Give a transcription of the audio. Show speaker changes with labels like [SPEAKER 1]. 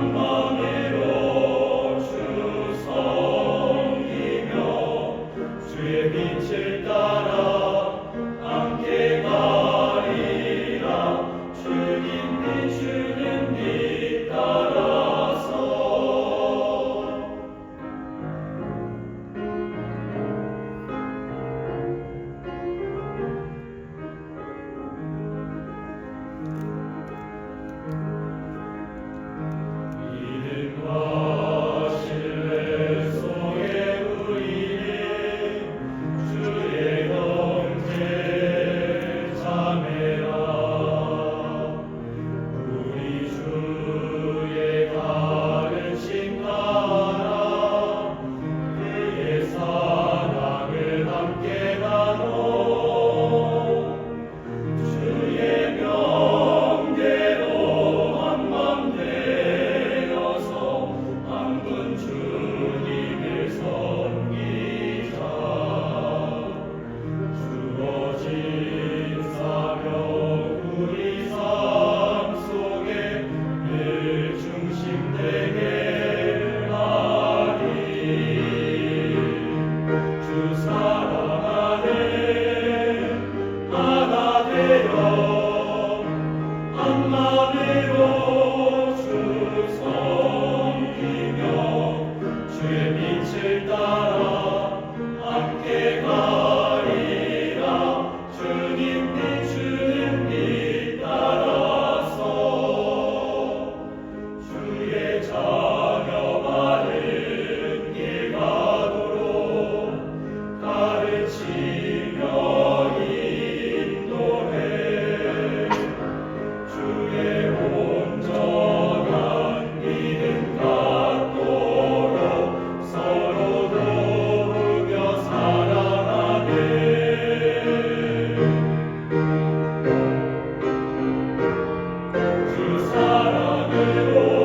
[SPEAKER 1] Amma. 중심되게 사랑으로